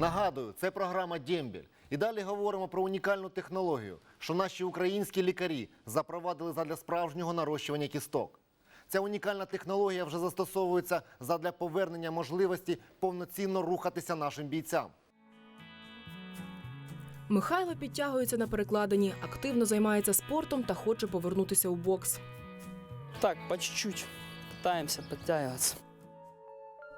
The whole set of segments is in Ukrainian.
Нагадую, це програма Дємбіль. І далі говоримо про унікальну технологію, що наші українські лікарі запровадили задля справжнього нарощування кісток. Ця унікальна технологія вже застосовується задля повернення можливості повноцінно рухатися нашим бійцям. Михайло підтягується на перекладині, активно займається спортом та хоче повернутися у бокс. Так, по чуть-чуть. Пытаемся подтягиваться.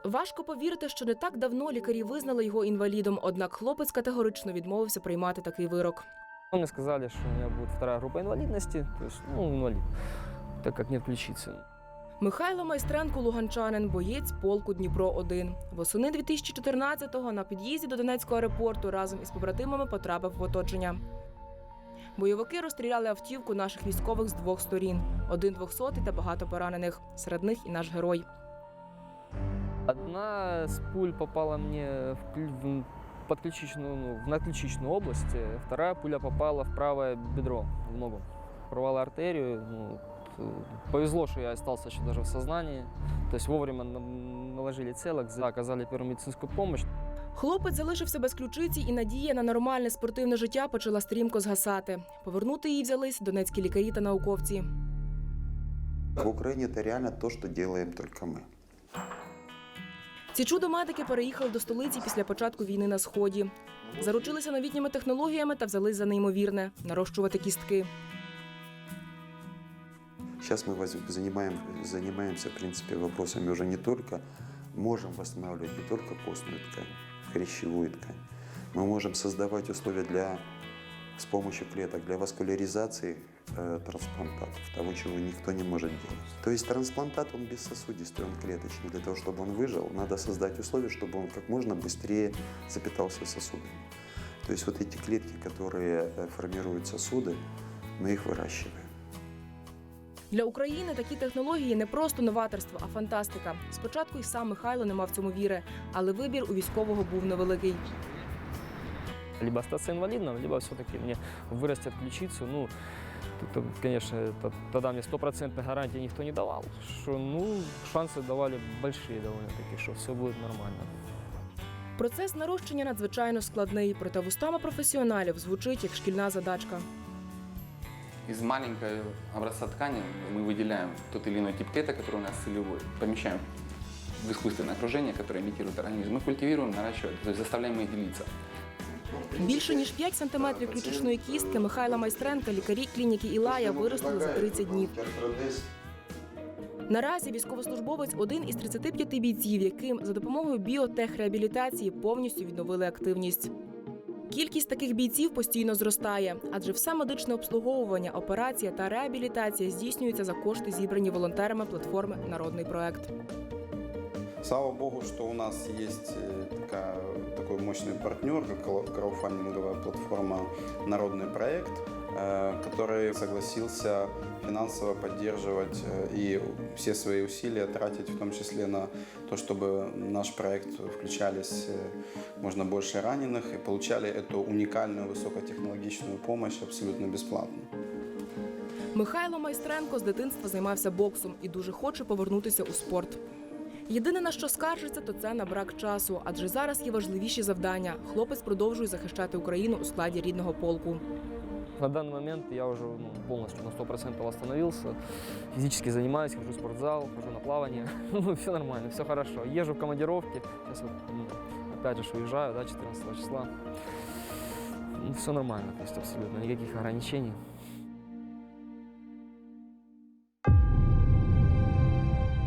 Важко повірити, що не так давно лікарі визнали його інвалідом, однак хлопець категорично відмовився приймати такий вирок. Мне сказали, что у меня будет вторая группа инвалидности, то есть, ну, инвалид, так как нет ключицы. Михайло Майстренко Луганчанин, боєць полку Дніпро 1 Восени 2014-го на під'їзді до Донецького аеропорту разом із побратимами потрапив в оточення. Бойовики розстріляли автівку наших військових з двох сторін: один двохсотий та багато поранених. Серед них і наш герой. Одна с пуль попала мне в, клю- в подключичную, ну, в надключичную область, э, вторая пуля попала в правое бедро, в ногу. Порвала артерию. Ну, вот, э, повезло, что я остался еще даже в сознании. То есть вовремя нам наложили целок, оказали первую медицинскую помощь. Хлопець залишився без ключиці, і надія на нормальне спортивне життя почала стрімко згасати. Повернути її взялись донецькі лікарі та науковці. В Украине это реально то, что делаем только мы. Ці чудо-медики переїхали до столиці після початку війни на сході. Заручилися новітніми технологіями та взялись за неймовірне нарощувати кістки. Сейчас воз- занимаем, занимаемся, в принципе, вопросами уже не только, можем восстанавливать не только костную ткань, хрящевую ткань. Мы можем создавать условия для, с помощью клеток для васкуляризации э, трансплантатов, того, чего никто не может делать. То есть трансплантат, он бессосудистый, он клеточный. Для того, чтобы он выжил, надо создать условия, чтобы он как можно быстрее запитался сосудами. То есть вот эти клетки, которые э, формируют сосуды, мы их выращиваем. Для України такі технології не просто новаторство, а фантастика. Спочатку й сам Михайло не мав в цьому віри, але вибір у військового був невеликий. Либо остаться инвалидом, либо все-таки мне вырастет ключицу. Ну, тут, конечно, это- тогда мне стопроцентной гарантии никто не давал. Что, ну, шансы давали большие довольно-таки, что все будет нормально. Процес нарощення надзвичайно складний, проте вустами професіоналів звучить як шкільна задачка. Из маленького образца ткани мы выделяем тот или иной тип клеток, который у нас целевой, помещаем в искусственное окружение, которое имитирует организм. Мы культивируем, наращиваем, то есть заставляем их делиться. Більше ніж 5 сантиметрів ключичної кістки Михайла Майстренка лікарі клініки Ілая виростили за 30 днів. Наразі військовослужбовець один із 35 бійців, яким за допомогою біотехреабілітації повністю відновили активність. Кількість таких бійців постійно зростає, адже все медичне обслуговування, операція та реабілітація здійснюються за кошти, зібрані волонтерами платформи Народний проект. Слава богу, что у нас э, такая, такой мощный партнер, как кла- краудфандинговая платформа «Народный проект», э, который согласился финансово поддерживать э, и все свои усилия тратить, в том числе на то, чтобы в наш проект включались э, можно больше раненых и получали эту уникальную высокотехнологичную помощь абсолютно бесплатно. Михайло Майстренко з дитинства займався боксом і дуже хоче повернутися у спорт. Єдине на що скаржиться, то це на брак часу, адже зараз є важливіші завдання. Хлопець продовжує захищати Україну у складі рідного полку. На данный момент я уже ну, полностью на 100% восстановился. Физически занимаюсь, хожу в спортзал, хожу на плавание. Ну, все нормально, все хорошо. Езжу в командировки. Вот, ну, опять же, уезжаю, да, 14 числа. Ну, все нормально, то есть абсолютно никаких ограничений.